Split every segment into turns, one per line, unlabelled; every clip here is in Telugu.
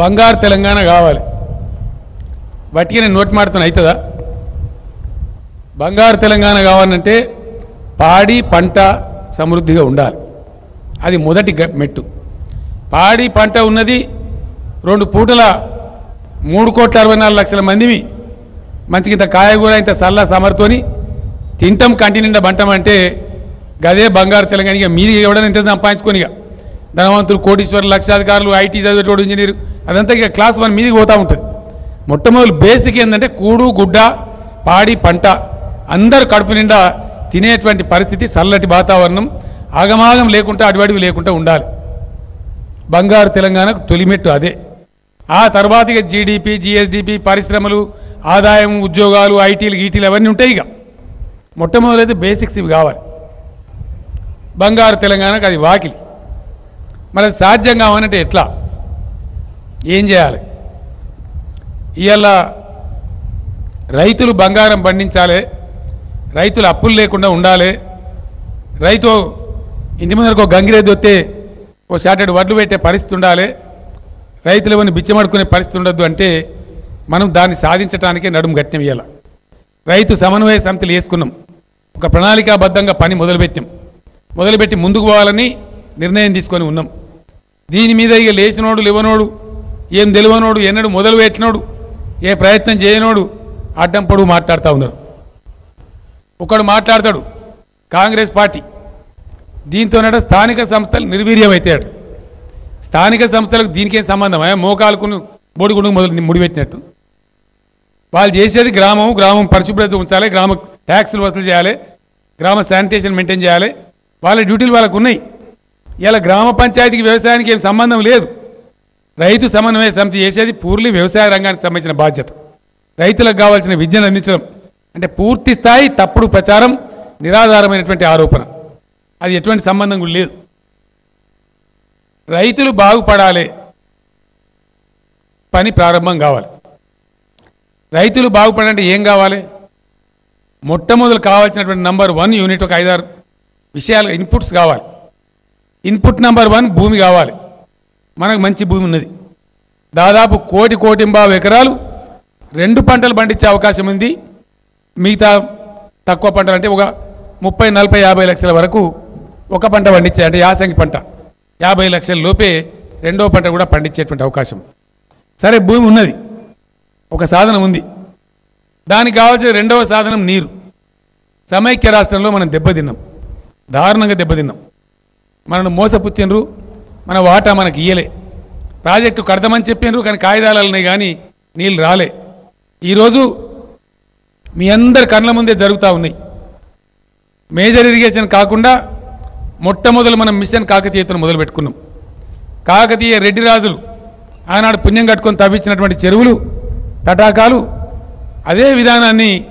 బంగారు తెలంగాణ కావాలి. వాటికి నేను నోటి మాడుతున్నా అవుతుందా బంగారు తెలంగాణ కావాలంటే పాడి పంట సమృద్ధిగా ఉండాలి. అది మొదటి మెట్టు. పాడి పంట ఉన్నది రెండు పూటల మూడు కోట్ల అరవై నాలుగు లక్షల మందివి మంచికి ఇంత కాయగూర ఇంత సల్ల సమర్తోని తింటాం కంటి నిండా బంటం అంటే గదే బంగారు తెలంగాణ. ఇక మీది ఎవడైనా ఇంత సంపాదించుకొని ఇక ధనవంతులు కోటీశ్వరులు లక్షాధికారులు ఐటీ చదివేటోడు ఇంజనీర్ అదంతా ఇక క్లాస్ వన్ మీదికి పోతూ ఉంటుంది. మొట్టమొదటి బేసిక్ ఏంటంటే కూడు గుడ్డ పాడి పంట. అందరు కడుపు నిండా తినేటువంటి పరిస్థితి చల్లటి వాతావరణం. ఆగమాగం లేకుండా అడివడివి లేకుండా ఉండాలి. బంగారు తెలంగాణకు తొలిమెట్టు అదే. ఆ తర్వాత ఇక జీడిపి జిఎస్డిపి పరిశ్రమలు ఆదాయం ఉద్యోగాలు ఐటీలు గీటీలు అవన్నీ ఉంటాయి ఇక. మొట్టమొదలైతే బేసిక్స్ ఇవి కావాలి. బంగారు తెలంగాణకు అది వాకిలి. మరి అది సాధ్యం కావాలంటే ఎట్లా? ఏం చేయాలి? ఇవాళ రైతులు బంగారం పండించాలి రైతులు అప్పులు లేకుండా ఉండాలి రైతు ఇంటి ముందరకు ఒక గంగిరేది వస్తే ఓ షాటెడ్ వడ్లు పెట్టే పరిస్థితి ఉండాలి రైతులు ఎవరిని బిచ్చమడుకునే పరిస్థితి ఉండొద్దు అంటే మనం దాన్ని సాధించడానికే నడుము గట్టిన ఇయ్యాల. రైతు సమన్వయ సమితిలు వేసుకున్నాం. ఒక ప్రణాళికాబద్ధంగా పని మొదలుపెట్టాం. మొదలుపెట్టి ముందుకు పోవాలని నిర్ణయం తీసుకొని ఉన్నాం. దీని మీద ఇక లేచినోడు లేవనోడు ఏం తెలివనోడు ఎన్నడు మొదలు పెట్టినోడు ఏ ప్రయత్నం చేయనోడు అడ్డం పొడుగు మాట్లాడుతూ ఉన్నారు. ఒకడు మాట్లాడతాడు కాంగ్రెస్ పార్టీ. దీంతోనట స్థానిక సంస్థలు నిర్వీర్యమవుతాయట స్థానిక సంస్థలకు దీనికేం సంబంధం? ఏ మోకాలకు బోడిగుండు మొదలు ముడిపెట్టినట్టు. వాళ్ళు చేసేది గ్రామం గ్రామం పరిశుభ్రత ఉంచాలి గ్రామ ట్యాక్సులు వసూలు చేయాలి గ్రామ శానిటేషన్ మెయింటైన్ చేయాలి. వాళ్ళ డ్యూటీలు వాళ్ళకు ఉన్నాయి. ఇలా గ్రామ పంచాయతీకి వ్యవసాయానికి ఏం సంబంధం లేదు. రైతు సమన్వయ సమితి చేసేది పూర్తి వ్యవసాయ రంగానికి సంబంధించిన బాధ్యత. రైతులకు కావాల్సిన విద్యను అందించడం. అంటే పూర్తి స్థాయి తప్పుడు ప్రచారం నిరాధారమైనటువంటి ఆరోపణ. అది ఎటువంటి సంబంధం కూడా లేదు. రైతులు బాగుపడాలి. పని ప్రారంభం కావాలి. రైతులు బాగుపడాలంటే ఏం కావాలి? మొట్టమొదలు కావాల్సినటువంటి నంబర్ వన్ యూనిట్ ఒక ఐదారు విషయాలు ఇన్పుట్స్ కావాలి. ఇన్పుట్ నంబర్ వన్ భూమి కావాలి. మనకు మంచి భూమి ఉన్నది. దాదాపు కోటి కోటింబావు ఎకరాలు రెండు పంటలు పండించే అవకాశం ఉంది. మిగతా తక్కువ పంటలు అంటే ఒక ముప్పై నలభై యాభై లక్షల వరకు ఒక పంట పండించే అంటే యాసంగి పంట. యాభై లక్షల లోపే రెండో పంట కూడా పండించేటువంటి అవకాశం. సరే భూమి ఉన్నది. ఒక సాధనం ఉంది. దానికి కావాల్సిన రెండవ సాధనం నీరు. సమైక్య రాష్ట్రంలో మనం దెబ్బతిన్నాం. దారుణంగా దెబ్బతిన్నాం. మనను మోసపుచ్చిండ్రు. మన వాటా మనకి ఇయ్యలే. ప్రాజెక్టు కడతామని చెప్పిండ్రు కానీ కాగితాలు ఉన్నాయి కానీ నీళ్ళు రాలే. ఈరోజు మీ అందరి కళ్ళ ముందే జరుగుతూ ఉన్నాయి. మేజర్ ఇరిగేషన్ కాకుండా మొట్టమొదలు మనం మిషన్ కాకతీయతను మొదలు పెట్టుకున్నాం కాకతీయ రెడ్డి రాజులు ఆనాడు పుణ్యం కట్టుకొని తవ్వించినటువంటి చెరువులు తటాకాలు అదే విధానాన్ని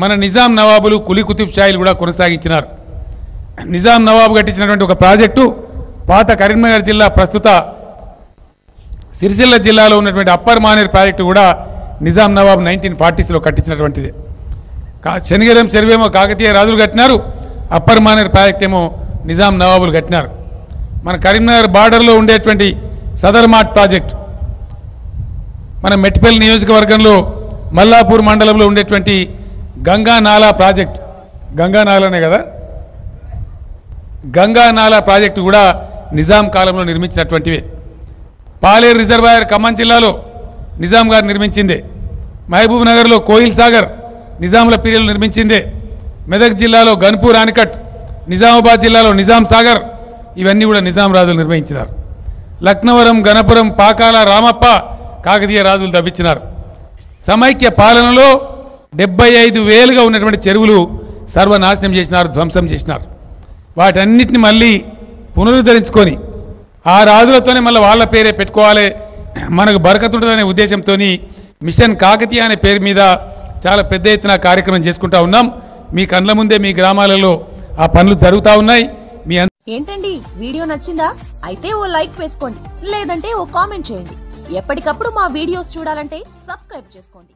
మన నిజాం నవాబులు కులీ కుతుబ్ షాయిలు కూడా కొనసాగించినారు. నిజాం నవాబు కట్టించినటువంటి ఒక ప్రాజెక్టు పాత కరీంనగర్ జిల్లా ప్రస్తుత సిరిసిల్ల జిల్లాలో ఉన్నటువంటి అప్పర్ మానేర్ ప్రాజెక్టు కూడా నిజాం నవాబు నైన్టీన్ ఫార్టీస్లో కట్టించినటువంటిది. కా శనిగరం చెరువేమో కాకతీయ రాజులు కట్టినారు అప్పర్ మానేర్ ప్రాజెక్ట్ ఏమో నిజాం నవాబులు కట్టినారు. మన కరీంనగర్ బార్డర్లో ఉండేటువంటి సదర్ మార్ట్ ప్రాజెక్ట్ మన మెట్పల్లి నియోజకవర్గంలో మల్లాపూర్ మండలంలో ఉండేటువంటి గంగా నాలా ప్రాజెక్ట్. గంగా నాలానే కదా? గంగా నాలా ప్రాజెక్టు కూడా నిజాం కాలంలో నిర్మించినటువంటివే. పాలేరు రిజర్వాయర్ ఖమ్మం జిల్లాలో నిజాం గారు నిర్మించిందే. మహబూబ్ నగర్లో కోయిల్ సాగర్ నిజాముల పీరియడ్లో నిర్మించిందే. మెదక్ జిల్లాలో గన్పూర్ ఆనికట్ నిజామాబాద్ జిల్లాలో నిజాం సాగర్ ఇవన్నీ కూడా నిజాం రాజులు నిర్వహించినారు లక్నవరం గణపురం పాకాల రామప్ప కాకతీయ రాజులు తవ్వించినారు సమైక్య పాలనలో డెబ్బై ఐదు వేలుగా ఉన్నటువంటి చెరువులు సర్వనాశనం చేసినారు ధ్వంసం చేసినారు. వాటన్నిటిని మళ్ళీ పునరుద్ధరించుకొని ఆ రాజులతోనే మళ్ళీ వాళ్ళ పేరే పెట్టుకోవాలి మనకు బరకతుంటుందనే ఉద్దేశంతో మిషన్ కాకతీయ అనే పేరు మీద చాలా పెద్ద ఎత్తున కార్యక్రమం చేసుకుంటా ఉన్నాం. మీ కండ్ల ముందే మీ గ్రామాలలో ఆ పనులు జరుగుతూ ఉన్నాయి. మీ
ఏంటండి? వీడియో నచ్చిందా? అయితే ఓ లైక్ వేసుకోండి లేదంటే ఓ కామెంట్ చేయండి. ఎప్పటికప్పుడు మా వీడియోస్ చూడాలంటే సబ్స్క్రైబ్ చేసుకోండి.